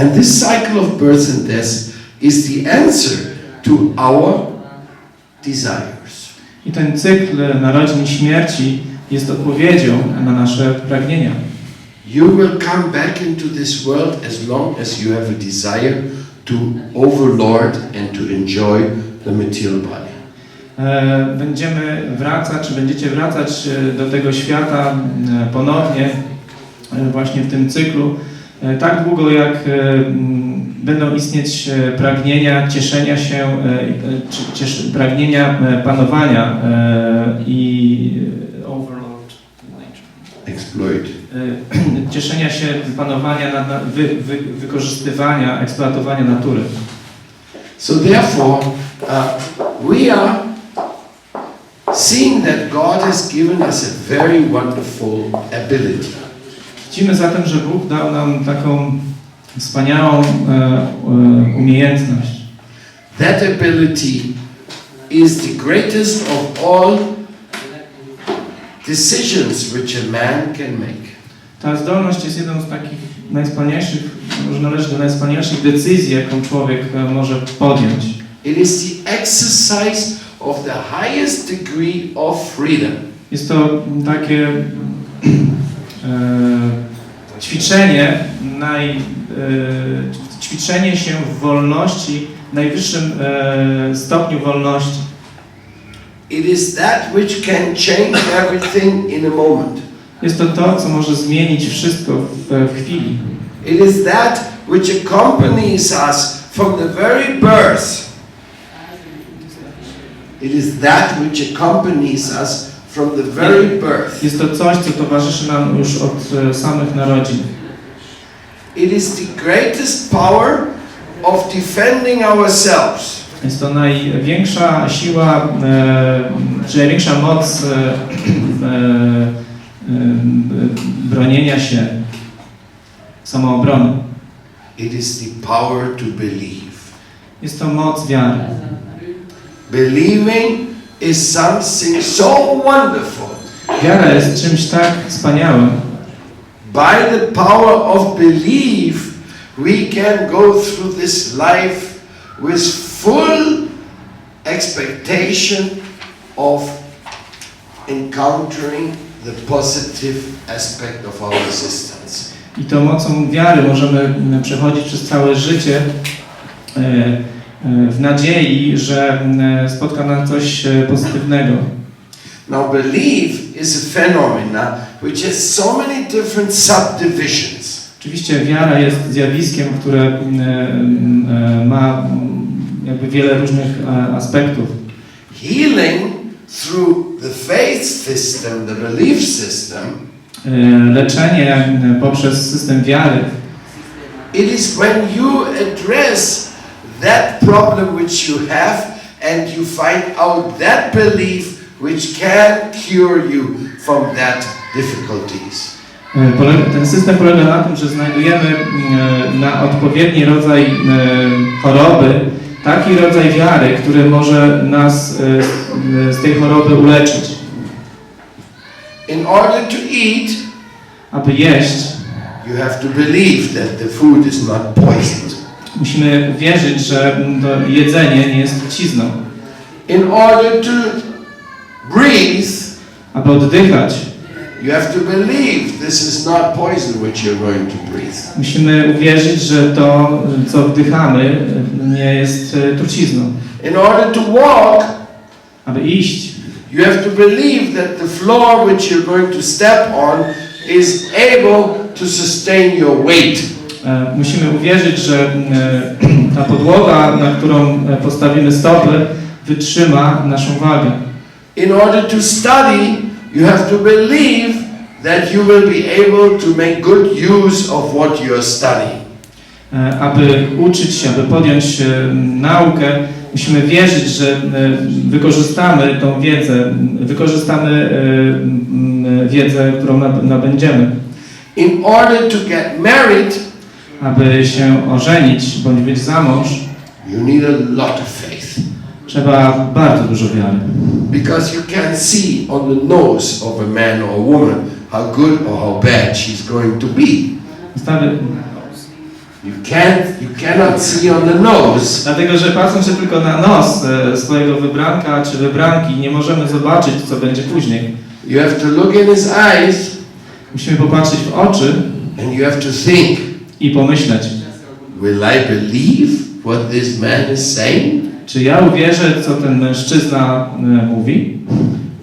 And this cycle of birth and death is the answer to our desires. I ten cykl narodzin i śmierci jest odpowiedzią na nasze pragnienia. You will come back into this world as long as you have a desire to overlord and to enjoy the material body. E, Będziemy wracać, czy będziecie wracać e, do tego świata e, ponownie, właśnie w tym cyklu, tak długo jak e, będą istnieć e, pragnienia cieszenia się, e, i, e, czy cieszy, pragnienia e, panowania e, i e, overlord. Exploit. E, cieszenia się panowania, nad, nad, wy, wy, wykorzystywania, eksploatowania natury. So therefore, uh, we are seeing that God has given us a very wonderful ability. Widzimy zatem, że Bóg dał nam taką wspaniałą e, e, umiejętność. That ability is the greatest of all decisions which a man can make. Ta zdolność jest jedną z takich najwspanialszych, może należy do najwspanialszych decyzji, jaką człowiek e, może podjąć. It is the exercise of the highest degree of freedom. Jest to takie ćwiczenie, naj, e, ćwiczenie się w wolności, w najwyższym e, stopniu wolności. It is that which can change everything in a moment. Jest to to, co może zmienić wszystko w, w chwili. It is that which accompanies us from the very birth. It is that which accompanies us from the very birth. Jest to coś, co towarzyszy nam już od e, samych narodzin. It is the greatest power of defending ourselves. Jest to największa siła, e, czy największa moc e, e, e, bronienia się, samoobrony. It is the power to believe. Jest to moc wiary. Believing is something so wonderful. Wiara jest czymś tak wspaniałym. By the power of belief, we can go through this life with full expectation of encountering the positive aspect of our existence. I to mocą wiary możemy przechodzić przez całe życie e, w nadziei, że m, spotka nas coś e, pozytywnego. Now, belief is a phenomena which has so many different subdivisions. Oczywiście wiara jest zjawiskiem, które m, ma jakby wiele różnych e, aspektów. Healing through the faith system, the belief system, E, Leczenie poprzez system wiary it is when you address that problem which you have and you find out that belief which can cure you from that difficulties. E, ten system polega na tym, że znajdujemy m, na odpowiedni rodzaj m, choroby taki rodzaj wiary, który może nas e, z- z tej choroby uleczyć. In order to eat, Aby jeść, you have to believe that the food is not poisoned. Musimy wierzyć, że to jedzenie nie jest trucizną. In order to breathe, Aby oddychać, you have to believe this is not poison which you're going to breathe. musimy uwierzyć, że to, co wdychamy, nie jest e, trucizną. In order to walk, Aby iść, you have to believe that the floor which you're going to step on is able to sustain your weight. E, musimy uwierzyć, że e, ta podłoga, na którą e, postawimy stopy, wytrzyma naszą wagę. In order to study, you have to believe that you will be able to make good use of what you're studying. E, Aby uczyć się, aby podjąć naukę, musimy wierzyć, że wykorzystamy tą wiedzę, wykorzystamy wiedzę, którą nab- nabędziemy. In order to get married, Aby się ożenić bądź być za mąż, you need a lot of faith. trzeba bardzo dużo wiary. Because you can see on the nose of a man or a woman how good or how bad she's going to be. You can't, you cannot see on the nose. Dlatego, że patrząc się tylko na nos e, swojego wybranka czy wybranki, nie możemy zobaczyć, co będzie później. You have to look in his eyes Musimy popatrzeć w oczy and you have to think, i pomyśleć, will I believe what this man is saying? czy ja uwierzę, co ten mężczyzna e, mówi?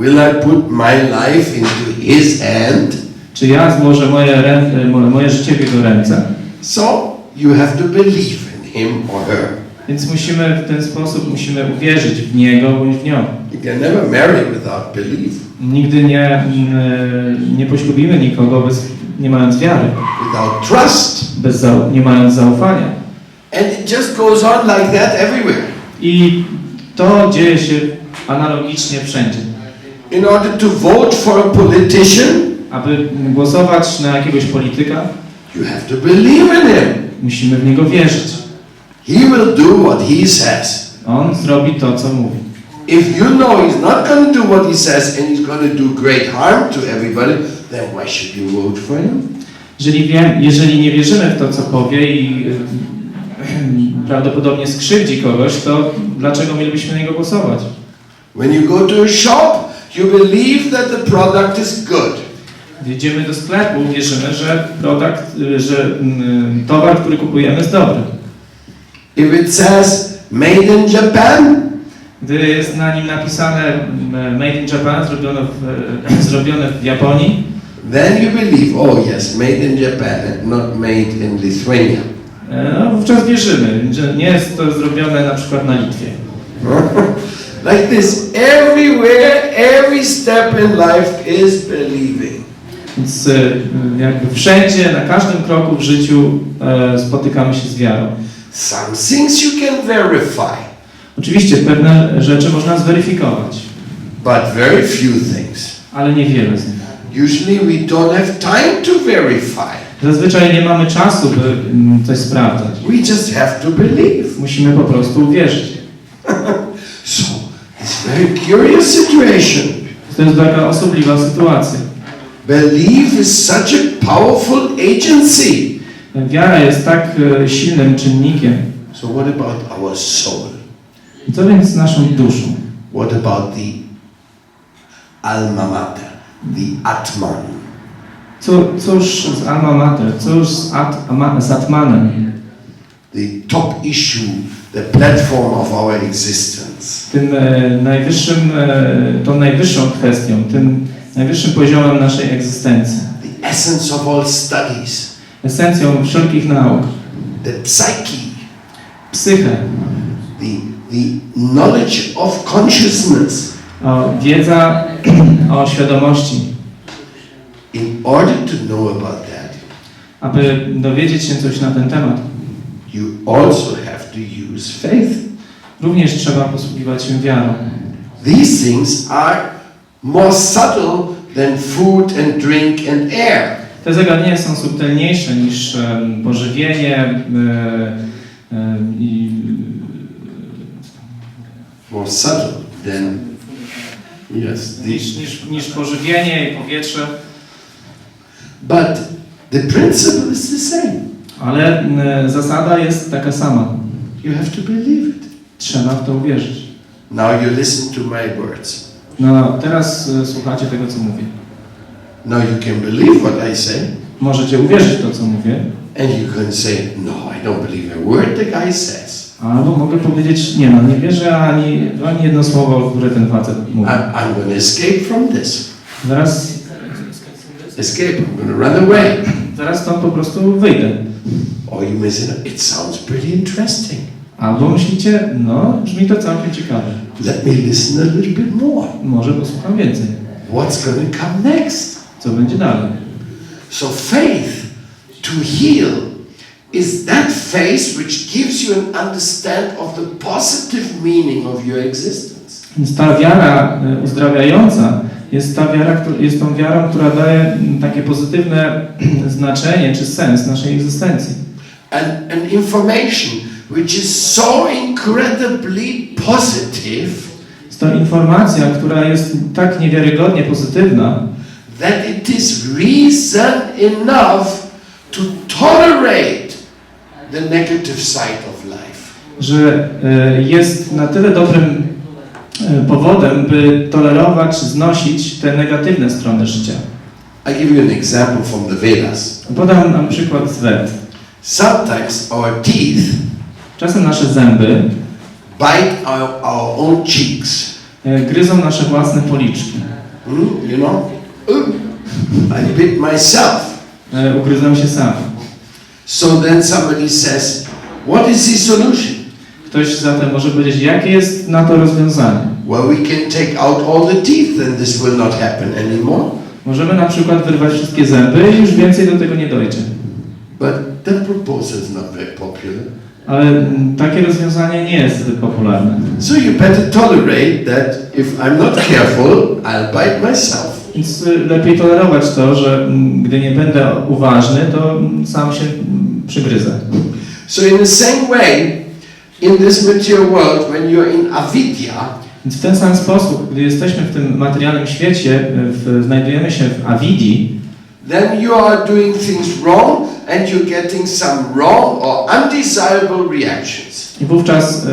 Will I put my life into his hand? Czy ja złożę moje, rę- e, mo- moje życie w jego ręce? So you have to believe in him or her. Więc musimy w ten sposób musimy uwierzyć w niego bądź w nią. You can never marry without belief, Nigdy nie, mm, e, nie poślubimy nikogo bez, nie mając wiary, without trust. Bez nie mając zaufania. And it just goes on like that everywhere. I to dzieje się analogicznie wszędzie. In order to vote for a politician, Aby głosować na jakiegoś polityka, you have to believe in him. musimy w niego wierzyć. He will do what he says. On zrobi to, co mówi. If you know he's not going to do what he says and he's going to do great harm to everybody, then why should you vote for him? Jeżeli, wie, jeżeli nie wierzymy w to, co powie i y, prawdopodobnie skrzywdzi kogoś, to dlaczego mielibyśmy na niego głosować? When you go to a shop, you believe that the product is good. Jedziemy do sklepu, wierzymy, że produkt, y, że mm, towar, który kupujemy jest dobry. If it says made in Japan, Gdy jest na nim napisane mm, Made in Japan, zrobione w, zrobione w Japonii, then you believe, oh yes, made in Japan not made in Lithuania. e, no, wówczas wierzymy, że nie jest to zrobione na przykład na Litwie. like this, everywhere, every step in life is believing. Więc y, jakby wszędzie, na każdym kroku w życiu e, spotykamy się z wiarą. Some things you can verify, Oczywiście pewne rzeczy można zweryfikować, but very few things. ale niewiele z nich. Usually we don't have time to verify. Zazwyczaj nie mamy czasu, by mm, coś sprawdzać. We just have to believe. Musimy po prostu uwierzyć. So, it's a very curious situation. To jest taka osobliwa sytuacja. Belief is such a powerful agency. Wiara jest tak e, silnym czynnikiem. So, what about our soul? I co więc z naszą duszą? What about the alma mater, the atman? Co, cóż z Alma Mater? Cóż z, At, Ama, z Atmanem? the top issue, the platform of our existence. Tym e, najwyższym, e, tą najwyższą kwestią, tym najwyższym poziomem naszej egzystencji. The essence of all studies, Esencją wszelkich nauk. the psyche, Psychę. the, the knowledge of consciousness. O, wiedza o świadomości. In order to know about that, Aby dowiedzieć się coś na ten temat, you also have to use faith. również trzeba posługiwać się wiarą. These things are more subtle than food and drink and air. Te zagadnienia są subtelniejsze niż em, pożywienie i More subtle than, yes, niż, niż, niż pożywienie i powietrze, But the principle is the same. ale e, zasada jest taka sama. You have to believe it. Trzeba w to uwierzyć. Now you listen to my words. No teraz e, słuchacie tego, co mówię. Now you can believe what I say, Możecie uwierzyć w to, co mówię, and you can say, No, I don't believe a word the guy says. Albo mogę powiedzieć, nie no, nie wierzę ani, ani jedno słowo, które ten facet mówi. I, I'm going to escape from this. Zaraz, Escape. I'm going to run away. zaraz stąd po prostu wyjdę. Or you may say, "No, It sounds pretty interesting. Albo myślicie, no, brzmi to całkiem ciekawe. Let me listen a little bit more. Może posłucham więcej. What's going to come next? Co będzie dalej? So, faith to heal is that faith which gives you an understand of the positive meaning of your existence. Więc ta wiara e, uzdrawiająca jest, ta wiara, jest tą wiarą, która daje takie pozytywne znaczenie czy sens naszej egzystencji. and an information which is so incredibly positive Jest to informacja, która jest tak niewiarygodnie pozytywna, that it is reason enough to tolerate the negative side of life. że e, jest na tyle dobrym e, powodem, by tolerować, znosić te negatywne strony życia. I give you an example from the Vedas. Podam nam przykład z Wed. Sometimes our teeth Czasem nasze zęby bite our, our own cheeks. e, gryzą nasze własne policzki. Hmm? You know? Ooh, I bit myself. E, Ugryzą się same. So then somebody says, What is the solution? Ktoś zatem może powiedzieć, jakie jest na to rozwiązanie? Well, we can take out all the teeth and this will not happen anymore. Możemy na przykład wyrwać wszystkie zęby i już więcej do tego nie dojdzie. But that proposal is not very popular. Ale takie rozwiązanie nie jest zbyt popularne. So you better tolerate that if I'm not careful, I'll bite myself. Więc lepiej tolerować to, że gdy nie będę uważny, to sam się przygryzę. So in the same way, in this material world, when you're in avidya, Więc w ten sam sposób, gdy jesteśmy w tym materialnym świecie, w, znajdujemy się w avidii, then you are doing things wrong and you're getting some wrong or undesirable reactions. i wówczas y,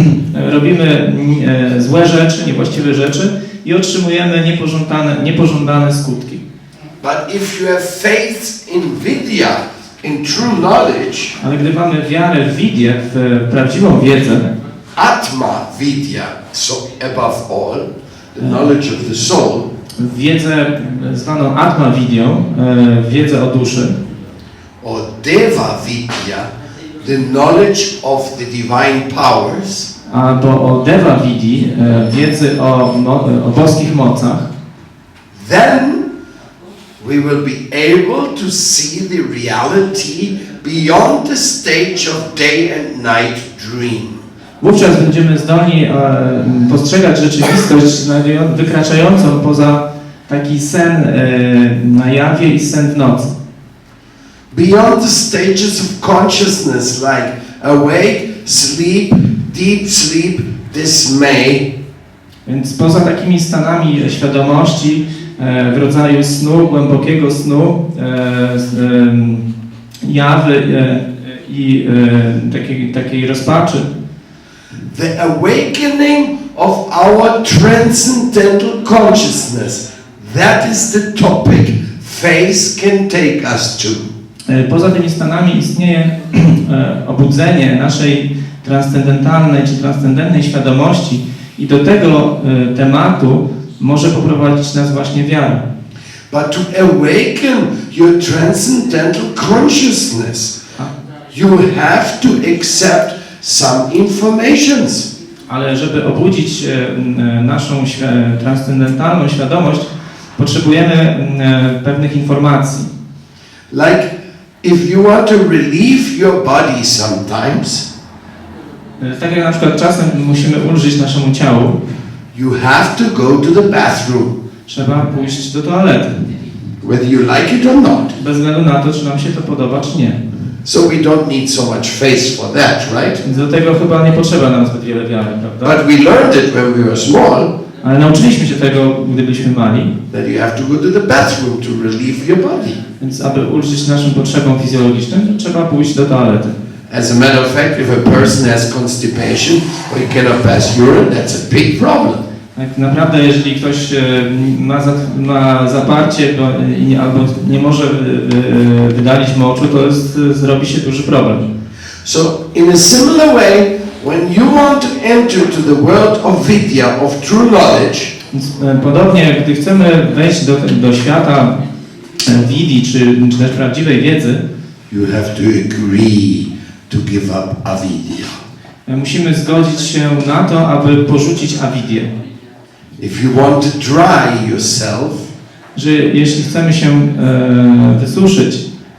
robimy y, złe rzeczy, niewłaściwe rzeczy i otrzymujemy niepożądane, niepożądane skutki. But if you have faith in vidya, in true knowledge, Ale gdy mamy wiarę w widię, w prawdziwą wiedzę, atma vidya, so above all, the knowledge of the soul, wiedzę zwaną Atma Vidią, y, wiedzę o duszy, or deva vidya, the knowledge of the divine powers, albo o Deva Vidi, y, wiedzy o, mo, o boskich mocach, then we will be able to see the reality beyond the stage of day and night dream. Wówczas będziemy zdolni e, postrzegać rzeczywistość wykraczającą poza taki sen e, na jawie i sen w nocy. Beyond the stages of consciousness like awake, sleep, deep sleep, dismay, Więc poza takimi stanami świadomości e, w rodzaju snu, głębokiego snu, e, em, jawy e, i e, takiej, takiej rozpaczy, the awakening of our transcendental consciousness. That is the topic faith can take us to. E, Poza tymi stanami istnieje e, obudzenie naszej transcendentalnej czy transcendentnej świadomości i do tego e, tematu może poprowadzić nas właśnie wiara. But to awaken your transcendental consciousness, you have to accept some informations. Ale żeby obudzić e, naszą świ- transcendentalną świadomość, potrzebujemy e, pewnych informacji. Like if you want to relieve your body sometimes, Tak jak na przykład czasem musimy ulżyć naszemu ciału, you have to go to the bathroom, trzeba pójść do toalety. whether you like it or not. Bez względu na to, czy nam się to podoba, czy nie. So we don't need so much faith for that, right? Do tego chyba nie potrzeba nam zbyt wiele wiary, prawda? But we learned it when we were small Ale nauczyliśmy się tego, gdy byliśmy mali, that you have to go to the bathroom to relieve your body. więc aby ulżyć naszym potrzebom fizjologicznym, trzeba pójść do toalety. As a matter of fact, if a person has constipation or he cannot pass urine, that's a big problem. Tak naprawdę, jeżeli ktoś e, ma, za, ma zaparcie nie, albo nie może e, e, wydalić moczu, to jest, e, zrobi się duży problem. So, in a similar way, when you want to enter to the world of vidya, of true knowledge, e, podobnie, gdy chcemy wejść do, do świata e, widi, czy, czy też prawdziwej wiedzy, you have to agree to give up avidya. musimy zgodzić się na to, aby porzucić awidię. If you want to dry yourself, Że jeśli chcemy się e, wysuszyć,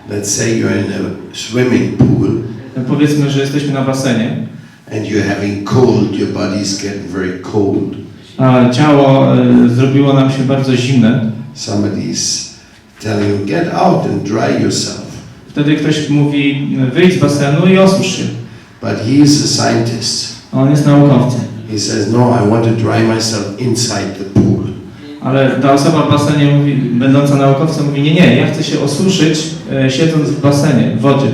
let's say you're in a swimming pool powiedzmy, że jesteśmy na basenie, and you're having cold, your body's getting very cold. a ciało e, zrobiło nam się bardzo zimne, Somebody's telling you, get out and dry yourself. Wtedy ktoś mówi, wyjdź z basenu i osusz się. But he is a scientist. On jest naukowcem. He says, no, I want to dry myself inside the pool. Ale ta osoba w basenie mówi, będąca naukowcem mówi, nie, nie, ja chcę się osuszyć e, siedząc w basenie, w wodzie.